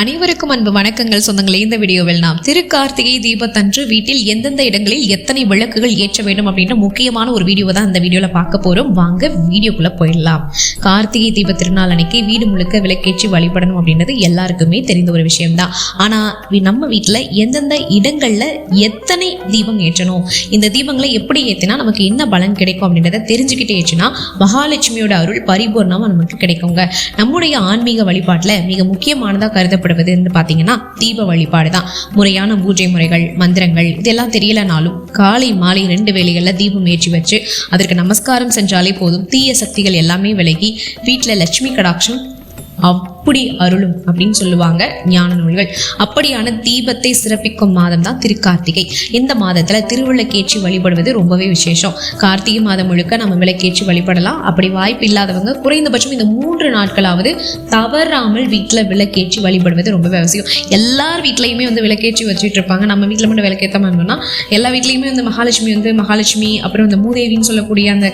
அனைவருக்கும் அன்பு வணக்கங்கள் சொந்தங்களே. இந்த வீடியோவில் நாம் திருக்கார்த்திகை தீபத்தன்று வீட்டில் எந்தெந்த இடங்களில் எத்தனை விளக்குகள் ஏற்ற வேண்டும் அப்படின்ற முக்கியமான ஒரு வீடியோவை தான் இந்த வீடியோவில் பார்க்க போறோம். வாங்க வீடியோக்குள்ள போயிடலாம். கார்த்திகை தீப திருநாள் அன்னைக்கு வீடு முழுக்க விளக்கேற்றி வழிபடணும் அப்படின்றது எல்லாருக்குமே தெரிந்த ஒரு விஷயம்தான். ஆனா நம்ம வீட்டில் எந்தெந்த இடங்கள்ல எத்தனை தீபம் ஏற்றணும்? இந்த தீபங்களை எப்படி ஏற்றினா நமக்கு என்ன பலன் கிடைக்கும் அப்படின்றத தெரிஞ்சுக்கிட்டே ஏற்றினா மகாலட்சுமியோட அருள் பரிபூர்ணமா நமக்கு கிடைக்குங்க. நம்முடைய ஆன்மீக வழிபாட்டில் மிக முக்கியமானதாக வந்து பார்த்தீங்கன்னா தீப வழிபாடு தான் முறையான பூஜை முறைகள் மந்திரங்கள் இதெல்லாம் தெரியலனாலும் காலை மாலை ரெண்டு வேளைகளில் தீபம் ஏற்றி வச்சு அதற்கு நமஸ்காரம் செஞ்சாலே போதும். தீய சக்திகள் எல்லாமே விலகி வீட்டில் லட்சுமி கடாட்சம் அப்படி அருளும் அப்படின்னு சொல்லுவாங்க ஞான நூல்கள். அப்படியான தீபத்தை சிறப்பிக்கும் மாதம் தான் திருக்கார்த்திகை. இந்த மாதத்துல திருவிளக்கேற்றி வழிபடுவது ரொம்பவே விசேஷம். கார்த்திகை மாதம் முழுக்க நம்ம விளக்கேற்றி வழிபடலாம். அப்படி வாய்ப்பு இல்லாதவங்க குறைந்தபட்சம் இந்த மூன்று நாட்களாவது தவறாமல் வீட்டில் விளக்கேற்றி வழிபடுவது ரொம்பவே அவசியம். எல்லார் வீட்லையுமே வந்து விளக்கேற்றி வச்சுட்டு இருப்பாங்க. நம்ம வீட்டில் மட்டும் விளக்கேற்றாம இருந்தோம்னா எல்லா வீட்லையுமே வந்து மகாலட்சுமி வந்து மகாலட்சுமி அப்புறம் இந்த மூதேவின்னு சொல்லக்கூடிய அந்த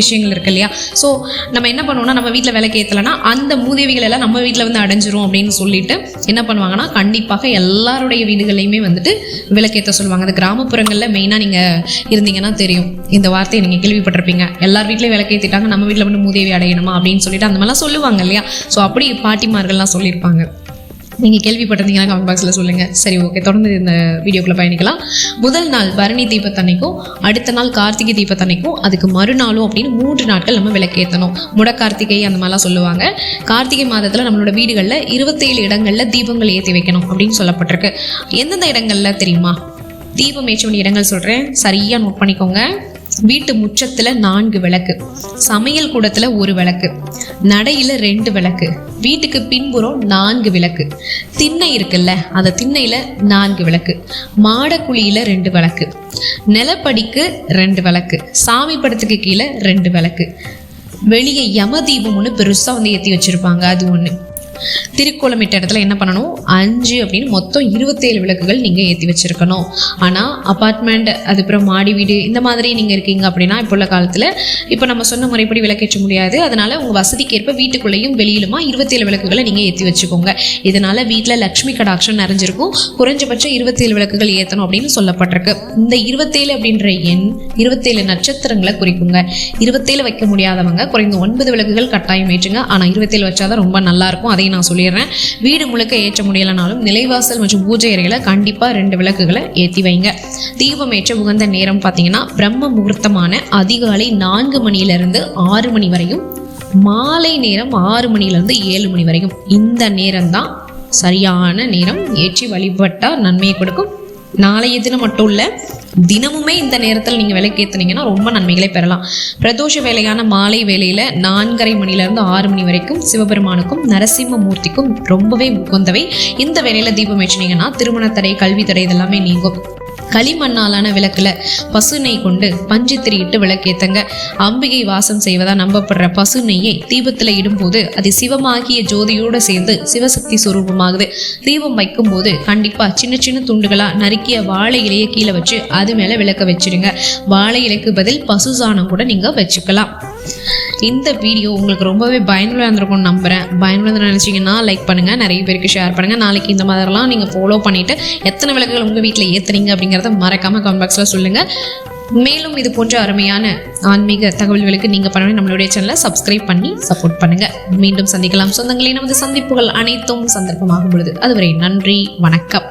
விஷயங்கள் இருக்கு இல்லையா? ஸோ நம்ம என்ன பண்ணுவோம்னா நம்ம வீட்டில் விளக்கேற்றலைன்னா அந்த மூதேவி மூதேவிகள் எல்லாம் நம்ம வீட்டில் வந்து அடைஞ்சிரும் அப்படின்னு சொல்லிட்டு என்ன பண்ணுவாங்கன்னா கண்டிப்பாக எல்லாருடைய வீடுகளையுமே வந்துட்டு விளக்கேற்ற சொல்லுவாங்க. அந்த கிராமப்புறங்களில் மெயினாக நீங்கள் இருந்தீங்கன்னா தெரியும். இந்த வார்த்தையை நீங்கள் கேள்விப்பட்டிருப்பீங்க. எல்லார் வீட்லேயும் விளக்கேற்றிட்டாங்க நம்ம வீட்டில் வந்து மூதேவி அடையணுமா அப்படின்னு சொல்லிட்டு அந்த மாதிரிலாம் சொல்லுவாங்க இல்லையா? ஸோ அப்படி பாட்டிமார்கள்லாம் சொல்லியிருப்பாங்க. நீங்கள் கேள்விப்பட்டிருந்தீங்கன்னா கமெண்ட் பாக்ஸில் சொல்லுங்கள் சரி ஓகே தொடர்ந்து இந்த வீடியோக்குள்ளே பயணிக்கலாம். முதல் நாள் பரணி தீபத்தன்னைக்கும் அடுத்த நாள் கார்த்திகை தீபத்தன்னைக்கும் அதுக்கு மறுநாளும் அப்படின்னு மூன்று நாட்கள் நம்ம விளக்கேற்றணும் முடக்கார்த்திகை அந்த மாதிரிலாம் சொல்லுவாங்க. கார்த்திகை மாதத்தில் நம்மளோட வீடுகளில் இருபத்தேழு இடங்களில் தீபங்கள் ஏற்றி வைக்கணும் அப்படின்னு சொல்லப்பட்டிருக்கு. எந்தெந்த இடங்களில் தெரியுமா? தீபம் ஏற்ற இடங்கள் சொல்கிறேன் சரியாக நோட் பண்ணிக்கோங்க. வீட்டு முற்றத்துல நான்கு விளக்கு சமையல் கூடத்துல ஒரு விளக்கு நடையில ரெண்டு விளக்கு வீட்டுக்கு பின்புறம் நான்கு விளக்கு. திண்ணை இருக்குல்ல அந்த திண்ணையில நான்கு விளக்கு மாடக்குழியில ரெண்டு விளக்கு நிலப்படிக்கு ரெண்டு விளக்கு சாமி படத்துக்கு கீழே ரெண்டு விளக்கு. வெளியே யம தீபம் ஒன்று பெருசாக வந்து ஏற்றி வச்சுருப்பாங்க அது ஒன்று திருக்கோலமிட்ட இடத்துல என்ன பண்ணணும்? அஞ்சு அப்படின்னு மொத்தம் இருபத்தேழு விளக்குகள் நீங்கள் ஏற்றி வச்சிருக்கணும். ஆனால் அப்பார்ட்மெண்ட் அதுக்கப்புறம் மாடி வீடு இந்த மாதிரி நீங்கள் இருக்கீங்க அப்படின்னா இப்போ உள்ள காலத்தில் இப்போ நம்ம சொன்ன முறைப்படி விளக்கேற்ற முடியாது. அதனால் உங்கள் வசதிக்கேற்ப வீட்டுக்குள்ளேயும் வெளியிலுமா இருபத்தேழு விளக்குகளை நீங்கள் ஏற்றி வச்சுக்கோங்க. இதனால் வீட்டில் லக்ஷ்மி கடாட்சம் நிறைஞ்சிருக்கும். குறைஞ்சபட்சம் இருபத்தேழு விளக்குகள் ஏற்றணும் அப்படின்னு சொல்லப்பட்டிருக்கு. இந்த இருபத்தேழு அப்படின்ற எண் இருபத்தேழு நட்சத்திரங்களை குறிக்குங்க. இருபத்தேழு வைக்க முடியாதவங்க குறைந்த ஒன்பது விளக்குகள் கட்டாயம் ஏற்றுங்க. ஆனால் இருபத்தேழு வச்சாதான் ரொம்ப நல்லாயிருக்கும் அதே அதையும் நான் சொல்லிடுறேன். வீடு முழுக்க ஏற்ற முடியலனாலும் நிலைவாசல் மற்றும் பூஜை அறைகளை கண்டிப்பாக ரெண்டு விளக்குகளை ஏற்றி வைங்க. தீபம் ஏற்ற உகந்த நேரம் பார்த்தீங்கன்னா பிரம்ம முகூர்த்தமான அதிகாலை நான்கு மணியிலிருந்து ஆறு மணி வரையும் மாலை நேரம் ஆறு மணியிலிருந்து ஏழு மணி வரைக்கும் இந்த நேரம் தான் சரியான நேரம். ஏற்றி வழிபட்டால் நன்மையை கொடுக்கும். நாளைய தினம் மட்டும் இல்லை தினமுமே இந்த நேரத்தில் நீங்கள் விளக்கேற்றுனீங்கன்னா ரொம்ப நன்மைகளை பெறலாம். பிரதோஷ வேலையான மாலை வேலையில் நான்கரை மணிலேருந்து ஆறு மணி வரைக்கும் சிவபெருமானுக்கும் நரசிம்ம மூர்த்திக்கும் ரொம்பவே உகந்தவை இந்த வேலையில் தீபம் ஏற்றினீங்கன்னா திருமண தடை கல்வி தடை இதெல்லாமே நீங்கும். களிமண்ணாலான விளக்கில் பசு நெய் கொண்டு பஞ்சு திரியிட்டு விளக்கேத்தங்க. அம்பிகை வாசம் செய்வதா நம்பப்படுற பசு நெய்யை தீபத்தில் இடும்போது அது சிவமாகிய ஜோதியோடு சேர்ந்து சிவசக்தி சுரூபமாகுது. தீபம் வைக்கும்போது கண்டிப்பாக சின்ன சின்ன துண்டுகளாக நறுக்கிய வாழை இலையை கீழே வச்சு அது மேலே விளக்க வச்சிடுங்க வாழை இலைக்கு பதில் பசு சாணம் கூட நீங்கள் வச்சுக்கலாம். இந்த வீடியோ உங்களுக்கு ரொம்பவே பயனுள்ள இருந்திருக்கும்னு நம்புகிறேன் பயனுள்ளதாக நினச்சிங்கன்னா லைக் பண்ணுங்கள் நிறைய பேருக்கு ஷேர் பண்ணுங்கள் நாளைக்கு இந்த மாதிரிலாம் நீங்கள் ஃபாலோ பண்ணிவிட்டு எத்தனை விளக்குகள் உங்கள் வீட்டில் ஏற்றுறீங்க அப்படிங்கிறத மறக்காமல் கமெண்ட் பாக்ஸில் சொல்லுங்கள் மேலும் இது போன்ற அருமையான ஆன்மீக தகவல்களுக்கு நீங்கள் பண்ணணும் நம்மளுடைய சேனலை சப்ஸ்கிரைப் பண்ணி சப்போர்ட் பண்ணுங்கள் மீண்டும் சந்திக்கலாம். சொந்தங்களே நமது சந்திப்புகள் அனைத்தும் சந்தர்ப்பமாகும் பொழுது. அதுவரை நன்றி வணக்கம்.